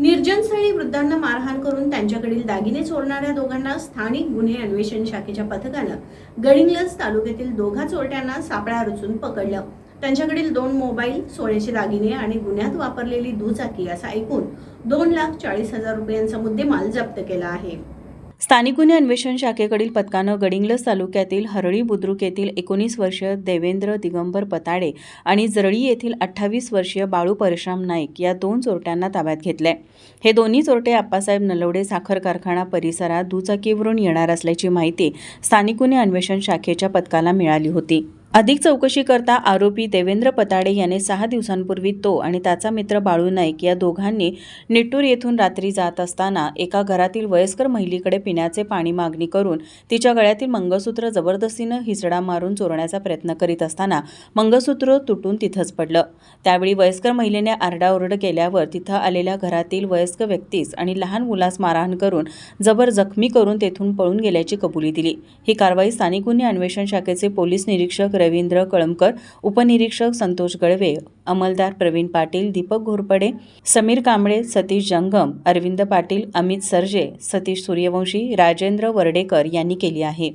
निर्जनस्थळी वृद्धांना मारहाण करून त्यांच्याकडील दागिने चोरणाऱ्या दोघांना स्थानिक गुन्हे अन्वेषण शाखेच्या पथकानं गडिंग्लज तालुक्यातील दोघा चोरट्यांना सापळा रचून पकडलं. त्यांच्याकडील दोन मोबाईल सोन्याचे दागिने आणि गुन्ह्यात वापरलेली दुचाकी असा एकूण दोन लाख चाळीस हजार रुपयांचा मुद्देमाल जप्त केला आहे. स्थानिक गुन्हे अन्वेषण शाखेकडील पथकानं गडिंग्लज तालुक्यातील हरळी बुद्रुक येथील एकोणीस वर्षीय देवेंद्र दिगंबर पताडे आणि जरळी येथील अठ्ठावीस वर्षीय बाळू परशुराम नाईक या दोन चोरट्यांना ताब्यात घेतले हे दोन्ही चोरटे आप्पासाहेब नलवडे साखर कारखाना परिसरात दुचाकीवरून येणार असल्याची माहिती स्थानिक गुन्हे अन्वेषण शाखेच्या पथकाला मिळाली होती. अधिक चौकशी करता आरोपी देवेंद्र पताडे याने सहा दिवसांपूर्वी तो आणि त्याचा मित्र बाळू नाईक या दोघांनी निट्टूर येथून रात्री जात असताना एका घरातील वयस्कर महिलेकडे पिण्याचे पाणी मागणी करून तिच्या गळ्यातील मंगळसूत्र जबरदस्तीनं हिसडा मारून चोरण्याचा प्रयत्न करीत असताना मंगळसूत्र तुटून तिथंच पडलं. त्यावेळी वयस्कर महिलेने आरडाओरड केल्यावर तिथं आलेल्या घरातील वयस्क व्यक्तीस आणि लहान मुलास मारहाण करून जबर जखमी करून तेथून पळून गेल्याची कबुली दिली. ही कारवाई स्थानिक गुन्हे अन्वेषण शाखेचे पोलीस निरीक्षक रवींद्र कळमकर उपनिरीक्षक संतोष गळवे अंमलदार प्रवीण पाटील दीपक घोरपडे समीर कांबळे सतीश जंगम अरविंद पाटील अमित सरजे सतीश सूर्यवंशी राजेंद्र वर्डेकर यांनी केली आहे.